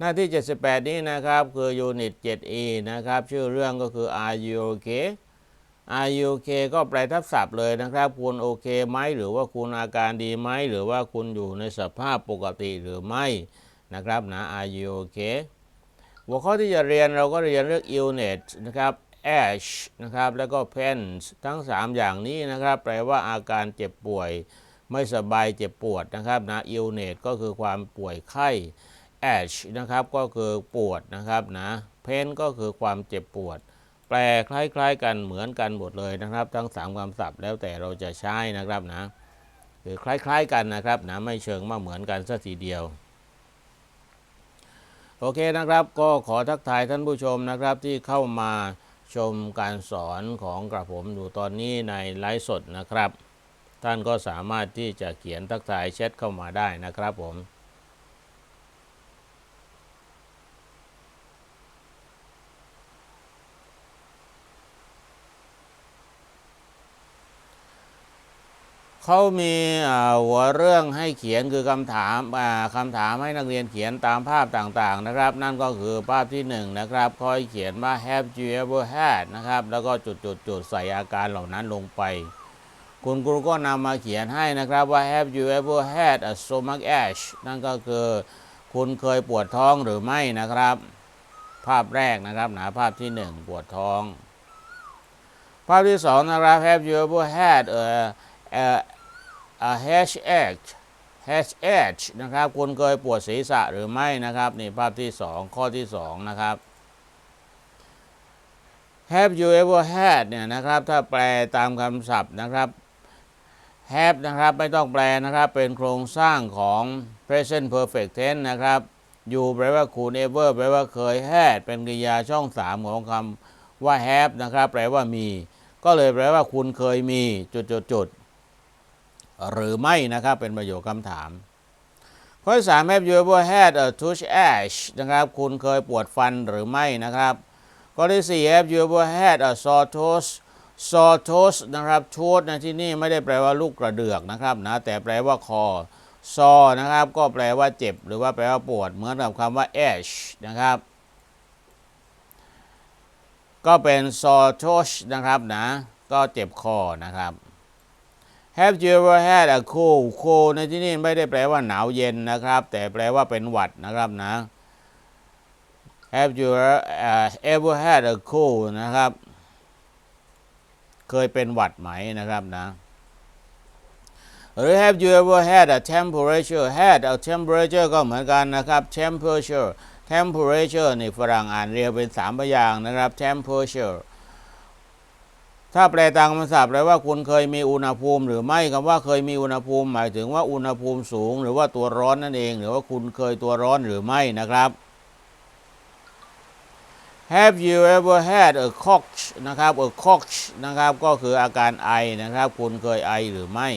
หน้าที่ 78 นี้นะครับ คือยูนิต 7e นะครับ ชื่อเรื่องก็คือ Are you okay Are you okay ก็แปลทับศัพท์เลยนะครับ คุณโอเคไหม หรือว่าคุณอาการดีไหม หรือว่าคุณอยู่ในสภาพปกติหรือไม่นะครับนะ Are you okay หัวข้อที่จะเรียนเราก็เรียนเรื่อง illness นะครับ ash นะครับ แล้วก็ pains ทั้ง 3 อย่างนี้นะครับ แปลว่าอาการเจ็บป่วย ไม่สบายเจ็บปวดนะครับนะ illness ก็คือความป่วยไข้ ash นะครับก็คือปวดนะครับนะ pain ก็คือความเจ็บปวด แปลคล้าย ๆ กันเหมือนกันหมดเลยนะครับ ทั้ง 3คำศัพท์แล้วแต่เราจะใช้นะครับนะคือคล้าย ๆ กันนะครับนะไม่เชิงมาเหมือนกันสัทีเดียวโอเคนะครับก็ขอทักทายท่านผู้ชมนะครับที่เข้ามาชมการสอนของกระผมอยู่ตอนนี้ในไลฟ์สดนะครับ ท่านก็สามารถที่จะเขียนทักทายแชทเข้ามาได้นะครับผม เขามีหัวเรื่องให้เขียนคือคำถามคำถามให้นักเรียนเขียนตามภาพต่างๆนะครับ นั่นก็คือภาพที่หนึ่งนะครับคอยเขียนว่า have you ever had นะครับ แล้วก็จุดๆๆใส่อาการเหล่านั้นลงไป คุณครูก็นำมาเขียนให้นะครับว่า have you ever had a stomach ache นั่นก็คือคุณเคยปวดท้องหรือไม่นะครับ ภาพแรกนะครับหนะภาพที่หนึ่งปวดท้อง ภาพที่สองนะครับ have you ever had a, a a h h h h นะครับ คุณเคยปวดศีรษะหรือไม่นะครับนี่ภาพที่สองข้อที่สองนะครับ have you ever had เนี่ยนะครับ ถ้าแปลตามคำศัพท์นะครับ have นะครับ ไม่ต้องแปลนะครับ เป็นโครงสร้างของ present perfect tense นะครับ you แปลว่าคุณ ever แปลว่าเคย had เป็นกริยาช่องสามของคำว่า have นะครับ แปลว่ามี ก็เลยแปลว่าคุณเคยมีจุดจุดจุดๆ หรือไม่นะครับ เป็นประโยคคำถามข้อที่สาม have you ever had a tooth ache นะครับ คุณเคยปวดฟันหรือไม่นะครับ ข้อที่สี่ have you ever had a sore throat sore throat นะครับ throat ในที่นี่ไม่ได้แปลว่าลูกกระเดือกนะครับนะแต่แปลว่าคอ sore นะครับ ก็แปลว่าเจ็บ หรือว่าแปลว่าปวด เหมือนกับคำว่า ache นะครับ ก็เป็น sore throat นะครับนะ ก็เจ็บคอนะครับ Have you ever had a cold cold ในที่นี่ไม่ได้แปลว่าหนาวเย็นนะครับ แต่แปลว่าเป็นหวัดนะครับนะ Have you uh, ever had a cold นะครับ เคยเป็นหวัดไหมนะครับนะหรือ Have you ever had a temperature had a temperature ก็เหมือนกันนะครับ temperature temperature นี่ฝรั่งอ่านเรียงเป็นสามพยางค์นะครับ temperature ถ้าแปลตามคำศัพท์แปลว่าคุณเคยมีอุณหภูมิ หรือไม่คำว่าเคยมีอุณหภูมิ หมายถึงว่าอุณหภูมิสูง หรือว่าตัวร้อนนั่นเอง หรือว่าคุณเคยตัวร้อนหรือไม่นะครับ Have you ever had a cough นะครับ a cough นะครับก็คืออาการไอนะครับ คุณเคยไอหรือไม่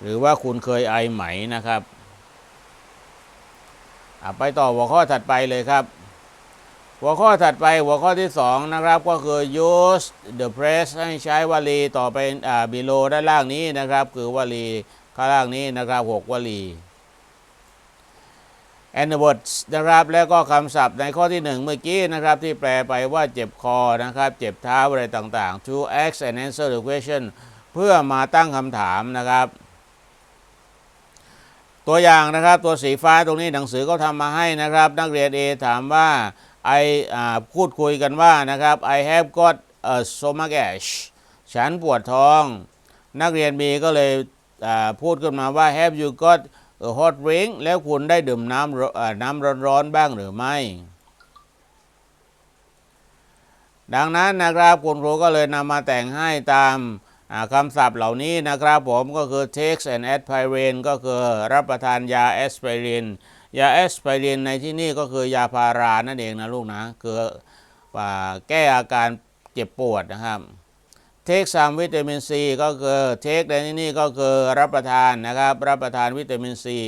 หรือว่าคุณเคยไอไหมนะครับไปต่อหัวข้อถัดไปเลยครับ หัวข้อถัดไปหัวข้อที่สองนะครับ ก็คือ use the press ให้ใช้วลีต่อไปอ่า below ด้านล่างนี้นะครับ คือวลีข้างล่างนี้นะครับหกวลี and the words นะครับแล้วก็คำศัพท์ในข้อที่หนึ่งเมื่อกี้นะครับที่แปลไปว่าเจ็บคอนะครับ เจ็บเท้าอะไรต่างๆ to ask and answer the question เพื่อมาตั้งคำถามนะครับ ตัวอย่างนะครับตัวสีฟ้าตรงนี้หนังสือก็ทำมาให้นะครับ นักเรียน A ถามว่า I อ่าพูดคุยกันว่านะครับ I have got a stomach ache ฉันปวดท้อง นักเรียน B ก็เลยพูดขึ้นมาว่า Have you got a hot drink แล้วคุณได้ดื่มน้ำน้ำร้อนๆบ้างหรือไม่ ดังนั้นนะครับคุณครูก็เลยนำมาแต่งให้ตามคำศัพท์เหล่านี้นะครับผมก็คือ takes and aspirin ก็คือรับประทานยาแอสไพริน ยาแอสไพรินในที่นี่ก็คือยาพารานั่นเองนะลูกนะคือแก้อาการเจ็บปวดนะครับเทคซัมวิตามินซีก็คือเทคในที่นี่ก็คือรับประทานนะครับรับประทานวิตามินซี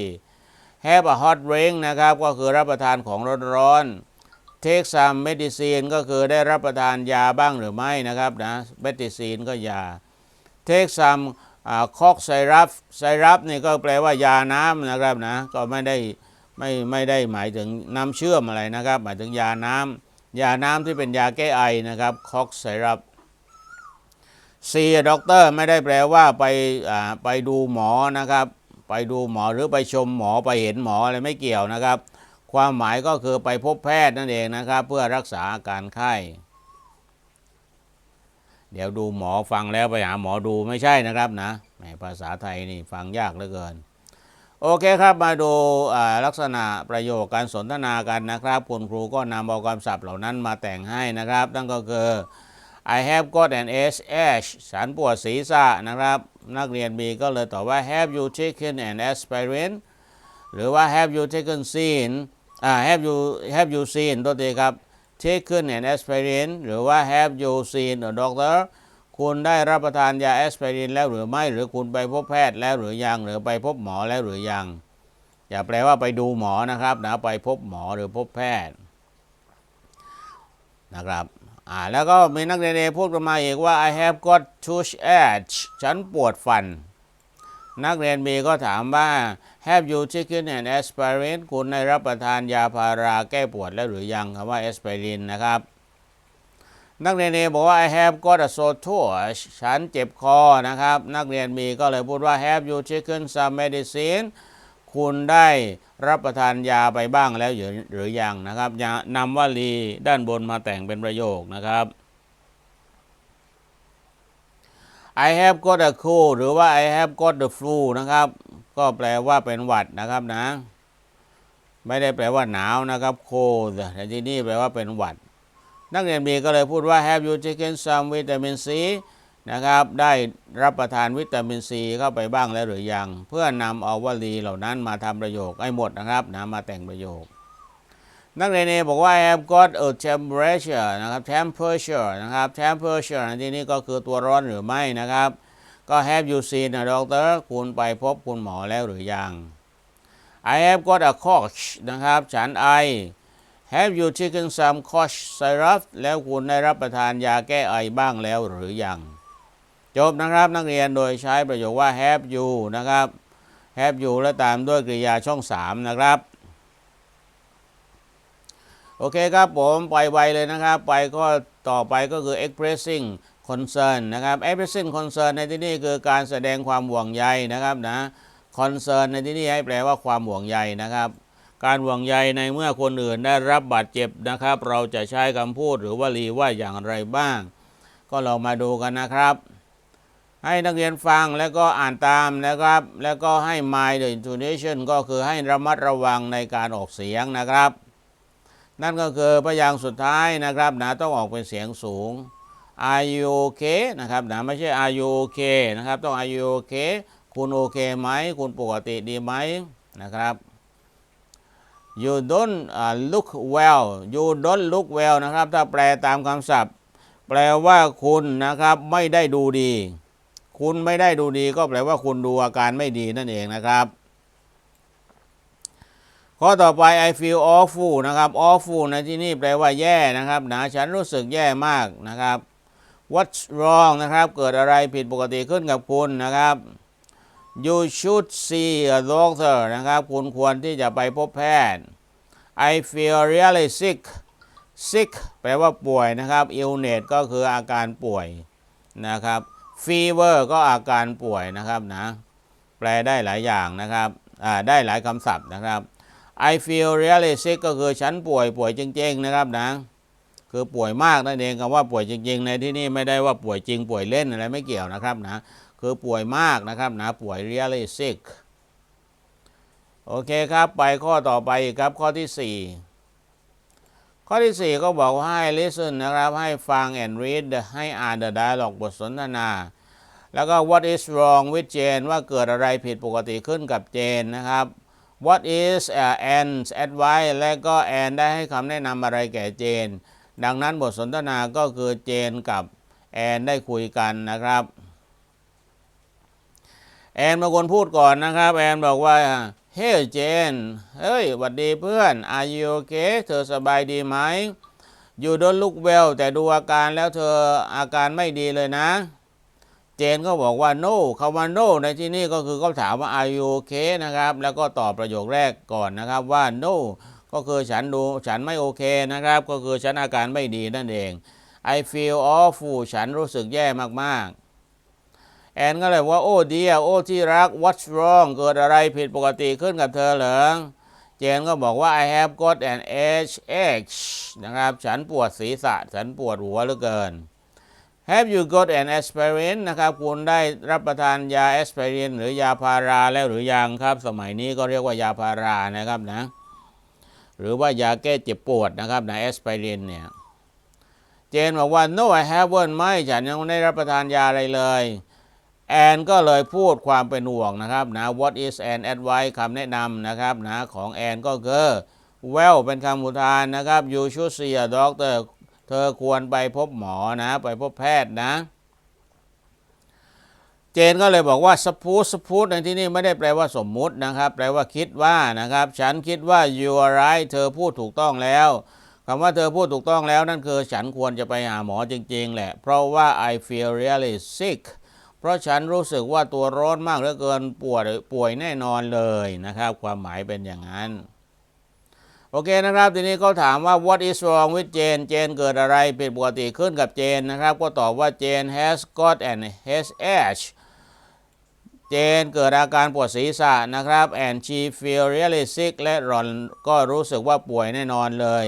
แฮปฮอตเริงนะครับก็คือรับประทานของร้อนๆเทคซัมเมดิซีนก็คือได้รับประทานยาบ้างหรือไม่นะครับนะเมดิซีนก็ยาเทคซัมคอกไซรัปไซรัปนี่ก็แปลว่ายาน้ำนะครับนะก็ไม่ได้ ไม่ไม่ได้หมายถึงน้ำเชื่อมอะไรนะครับ หมายถึงยาน้ำยาน้ำที่เป็นยาแก้ไอนะครับคอกไซรัปซีด็อกเตอร์ไม่ได้แปลว่าไปอ่าไปดูหมอนะครับ ไปดูหมอหรือไปชมหมอไปเห็นหมออะไรไม่เกี่ยวนะครับ ความหมายก็คือไปพบแพทย์นั่นเองนะครับ เพื่อรักษาอาการไข้เดี๋ยวดูหมอฟังแล้วไปหาหมอดูไม่ใช่นะครับนะภาษาไทยนี่ฟังยากเหลือเกิน โอเคครับมาดูลักษณะประโยคการสนทนากันนะครับ คุณครูก็นำเอาคำศัพท์เหล่านั้นมาแต่งให้นะครับ นั่นก็คือ I have got an SH ฉันปวดศีรษะนะครับ นักเรียน B ก็เลยตอบว่า Have you taken an aspirin หรือว่า Have you taken seen อ่า Have you Have you seen ตัวทีครับ taken an aspirin หรือว่า Have you seen a doctor คุณได้รับประทานยาแอสไพรินแล้วหรือไม่ หรือคุณไปพบแพทย์แล้วหรือยัง หรือไปพบหมอแล้วหรือยัง อย่าแปลว่าไปดูหมอนะครับนะไปพบหมอหรือพบแพทย์นะครับอ่าแล้วก็มีนักเรียนพูดมาอีกว่า I have got toothache ฉันปวดฟัน นักเรียนบีก็ถามว่า Have you taken an aspirin คุณได้รับประทานยาพาราแก้ปวดแล้วหรือยังคำว่า aspirin นะครับ นักเรียนเอบอกว่า I have got a sore throat ฉันเจ็บคอนะครับ นักเรียนบีก็เลยพูดว่า Have you taken some medicine คุณได้รับประทานยาไปบ้างแล้วหรือหรือยังนะครับยานำวลีด้านบนมาแต่งเป็นประโยคนะครับ I have got a cold หรือว่า I have got the flu นะครับ ก็แปลว่าเป็นหวัดนะครับนะ ไม่ได้แปลว่าหนาวนะครับ cold แต่ที่นี่แปลว่าเป็นหวัด นักเรียนบีก็เลยพูดว่า Have you taken some vitamin C นะครับ ได้รับประทานวิตามินซีเข้าไปบ้างแล้วหรือยัง เพื่อนำเอาวลีเหล่านั้นมาทำประโยคให้หมดนะครับนะมาแต่งประโยค นักเรียนเอบอกว่า I have got a temperature นะครับ temperature นะครับ temperature ในที่นี้ก็คือตัวร้อนหรือไม่นะครับ ก็ have you seen a doctor คุณไปพบคุณหมอแล้วหรือยัง I have got a cough นะครับ ฉันไอ Have you taken some cough syrup แล้วคุณได้รับประทานยาแก้ไอบ้างแล้วหรือยัง จบนะครับนักเรียนโดยใช้ประโยคว่า have you นะครับ have you และตามด้วยกริยาช่อง 3 นะครับ โอเคครับผมไปไวเลยนะครับ ไปก็ต่อไปก็คือ expressing concern นะครับ expressing concern ในที่นี้คือการแสดงความห่วงใยนะครับนะ concern ในที่นี้ให้แปลว่าความห่วงใยนะครับ การห่วงใยในเมื่อคนอื่นได้รับบาดเจ็บนะครับ เราจะใช้คำพูดหรือวลีว่าอย่างไรบ้าง ก็เรามาดูกันนะครับ ให้นักเรียนฟังแล้วก็อ่านตามนะครับ แล้วก็ให้ mind the intonation ก็คือให้ระมัดระวังในการออกเสียงนะครับ นั่นก็คือพยางค์สุดท้ายนะครับนะต้องออกเป็นเสียงสูง Are you okay นะครับนะไม่ใช่ Are you okay นะครับ ต้อง Are you okay คุณโอเคไหม คุณปกติดีไหมนะครับ you don't look well you don't look well นะครับ ถ้าแปลตามคำศัพท์ แปลว่าคุณนะครับไม่ได้ดูดี คุณไม่ได้ดูดี ก็แปลว่าคุณดูอาการไม่ดีนั่นเองนะครับข้อต่อไป I feel awful นะครับ awful ในที่นี่แปลว่าแย่นะครับนะฉันรู้สึกแย่มากนะครับ what's wrong นะครับ เกิดอะไรผิดปกติขึ้นกับคุณนะครับ you should see a doctor นะครับ คุณควรที่จะไปพบแพทย์ I feel really sick sick แปลว่าป่วยนะครับ illness ก็คืออาการป่วยนะครับ fever ก็อาการป่วยนะครับนะ แปลได้หลายอย่างนะครับได้หลายคำศัพท์นะครับ I feel really sick ก็คือฉันป่วยป่วยจริงๆนะครับนะ คือป่วยมากนั่นเองคำว่าป่วยจริงๆ ในที่นี่ไม่ได้ว่าป่วยจริงป่วยเล่นอะไรไม่เกี่ยวนะครับนะ คือป่วยมากนะครับนะป่วย really sick โอเคครับไปข้อต่อไปครับข้อที่ 4 ข้อที่ 4 ก็บอกว่าให้ listen นะครับ ให้ฟัง and read ให้อ่าน the dialogue บทสนทนา แล้วก็ what is wrong with Jane ว่าเกิดอะไรผิดปกติขึ้นกับเจนนะครับ what is uh, Anne's advice และก็แอนได้ให้คำแนะนำอะไรแก่เจน ดังนั้นบทสนทนาก็คือเจนกับแอนได้คุยกันนะครับ แอนเป็นคนพูดก่อนนะครับ แอนบอกว่าเฮ้ยเจน เฮ้ยหวัดดีเพื่อน are you okay เธอสบายดีไหม you don't look well แต่ดูอาการแล้วเธออาการไม่ดีเลยนะ เจนก็บอกว่า no คำว่า no ในที่นี้ก็คือเขาถามว่า are you okay นะครับ แล้วก็ตอบประโยคแรกก่อนนะครับว่า no ก็คือฉันดูฉันไม่โอเคนะครับ ก็คือฉันอาการไม่ดีนั่นเอง I feel awful ฉันรู้สึกแย่มากๆ แอนก็เลยว่าโอ้เดียโอ้ที่รัก what's wrong เกิดอะไรผิดปกติขึ้นกับเธอเหรอเจนก็บอกว่า I have got an headache นะครับ ฉันปวดศีรษะ ฉันปวดหัวเหลือเกิน Have you got an aspirin นะครับ คุณได้รับประทานยาแอสไพรินหรือยาพาราแล้วหรือยังครับ สมัยนี้ก็เรียกว่ายาพารานะครับนะ หรือว่ายาแก้เจ็บปวดนะครับนะแอสไพรินเนี่ย เจนบอกว่า no I haven't ไม่ ฉันยังไม่ได้รับประทานยาอะไรเลย แอนก็เลยพูดความเป็นห่วงนะครับนะ what is an advice คำแนะนำนะครับนะของแอนก็คือ well เป็นคำอุทานนะครับ you should see a doctor เธอควรไปพบหมอนะ ไปพบแพทย์นะ เจนก็เลยบอกว่า suppose suppose ในที่นี้ไม่ได้แปลว่าสมมุตินะครับ แปลว่าคิดว่านะครับ ฉันคิดว่า you are right เธอพูดถูกต้องแล้วคำว่าเธอพูดถูกต้องแล้วนั่นคือ ฉันควรจะไปหาหมอจริง ๆ แหละ เพราะว่า I feel really sick ราะฉันรู้สึกว่าตัวร้อนมากเหลือเกินปวดป่วยแน่นอนเลยนะครับ ความหมายเป็นอย่างนั้น โอเคนะครับ ทีนี้เขาถามว่า what is wrong with Jane เจนเกิดอะไรผิดปกติขึ้นกับเจนนะครับ ก็ตอบว่า Jane has got an headache เจนเกิดอาการปวดศีรษะนะครับ and she feel really sick และหลอนก็รู้สึกว่าป่วยแน่นอนเลย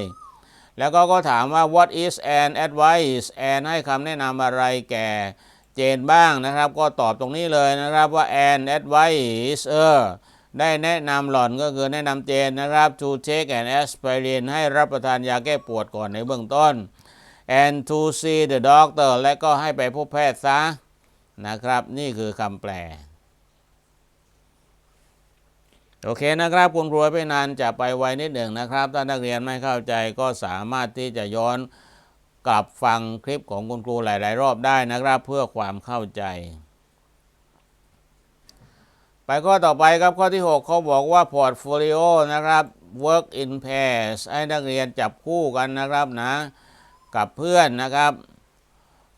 แล้วก็ก็ถามว่า what is an advice แอนให้คำแนะนำอะไรแก่ เจนบ้างนะครับ ก็ตอบตรงนี้เลยนะครับว่า an advice เออได้แนะนำหล่อนก็คือแนะนำเจนนะครับ to take an aspirin ให้รับประทานยาแก้ปวดก่อนในเบื้องต้น and to see the doctor และก็ให้ไปพบแพทย์ซะนะครับ นี่คือคำแปล โอเคนะครับคุณครูไปนานจะไปไวนิดหนึ่งนะครับ ถ้านักเรียนไม่เข้าใจก็สามารถที่จะย้อน กลับฟังคลิปของคุณครูหลาย ๆ รอบได้นะครับเพื่อความเข้าใจ ไปข้อต่อไปครับข้อที่ 6 เขาบอกว่าพอร์ตโฟลิโอนะครับ work in pairs ให้นักเรียนจับคู่กันนะครับนะกับเพื่อนนะครับ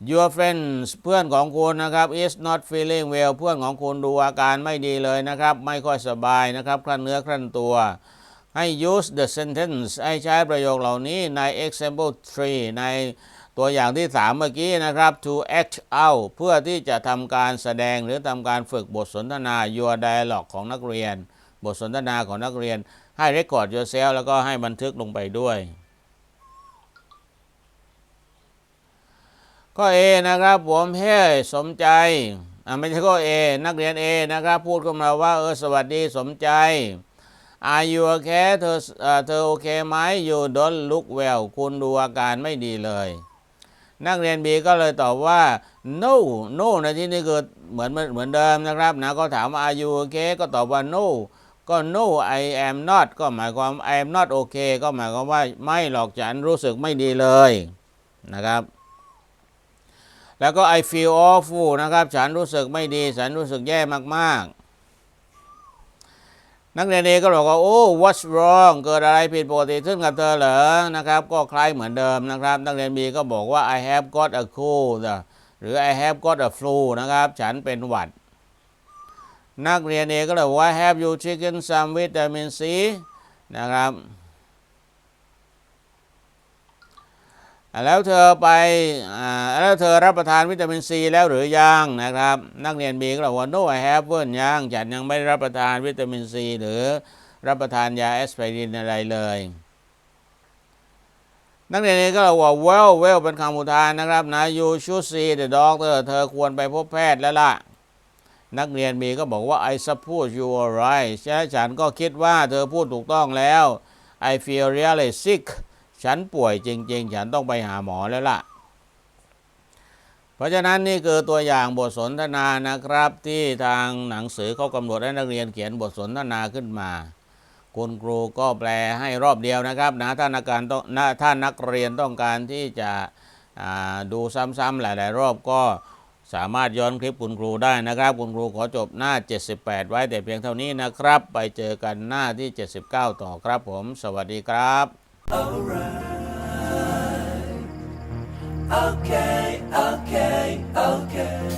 your friends เพื่อนของคุณนะครับ is not feeling well เพื่อนของคุณดูอาการไม่ดีเลยนะครับ ไม่ค่อยสบายนะครับคลั่นเนื้อคลั่นตัว ให้ use the sentence ให้ใช้ประโยคเหล่านี้ใน example 3 ในตัวอย่างที่ 3 เมื่อกี้นะครับ to act out เพื่อที่จะทำการแสดงหรือทำการฝึกบทสนทนา your dialogue ของนักเรียน บทสนทนาของนักเรียน ให้ record yourself แล้วก็ให้บันทึกลงไปด้วย ข้อ A นะครับ ผมเฮ้ยสมใจอ่าไม่ใช่ข้อ A นักเรียน A นะครับ พูดขึ้นมาว่าเออสวัสดีสมใจ Are you okay เธอเธอโอเคไหม You don't look well คุณดูอาการไม่ดีเลย นักเรียน B ก็เลยตอบว่า no no ในที่นี้คือเหมือนเหมือนเดิมนะครับนะก็ถามว่า Are you okay ก็ตอบว่า no ก็ no I am not ก็หมายความ I am not okay ก็หมายความว่าไม่หรอกฉันรู้สึกไม่ดีเลยนะครับแล้วก็ I feel awful นะครับ ฉันรู้สึกไม่ดี ฉันรู้สึกแย่มาก ๆ นักเรียนเอก็บอกว่าโอ้ what's wrong เกิดอะไรผิดปกติขึ้นกับเธอเหรอนะครับ ก็คล้ายเหมือนเดิมนะครับ นักเรียนบีก็บอกว่า I have got a cold หรือ I have got a flu นะครับ ฉันเป็นหวัด นักเรียนเอก็เลยบอกว่า have you taken some vitamin C นะครับ แล้วเธอไปอแล้วเธอรับประทานวิตามินซีแล้วหรือยังนะครับ นักเรียนบีก็บอกว่า no I haven't ยังฉันยังไม่ได้รับประทานวิตามินซีหรือรับประทานยาแอสไพรินอะไรเลย นักเรียนเอก็บอกว่า well well เป็นคำอุทานนะครับนะ you should see the doctor เธอควรไปพบแพทย์แล้วล่ะ นักเรียนบีก็บอกว่า I suppose you are right ฉันก็คิดว่าเธอพูดถูกต้องแล้ว I feel really sick ฉันป่วยจริง ๆ ฉันต้องไปหาหมอแล้วล่ะ เพราะฉะนั้นนี่คือตัวอย่างบทสนทนานะครับ ที่ทางหนังสือเขากำหนดให้นักเรียนเขียนบทสนทนาขึ้นมาคุณครูก็แปลให้รอบเดียวนะครับนะถ้านักการต้องถ้านักเรียนต้องการที่จะดูซ้ำๆหลายๆ รอบก็สามารถย้อนคลิปคุณครูได้นะครับ คุณครูขอจบหน้า 78 ไว้แต่เพียงเท่านี้นะครับ ไปเจอกันหน้าที่ 79 ต่อครับผม สวัสดีครับ alright. Okay, okay, okay.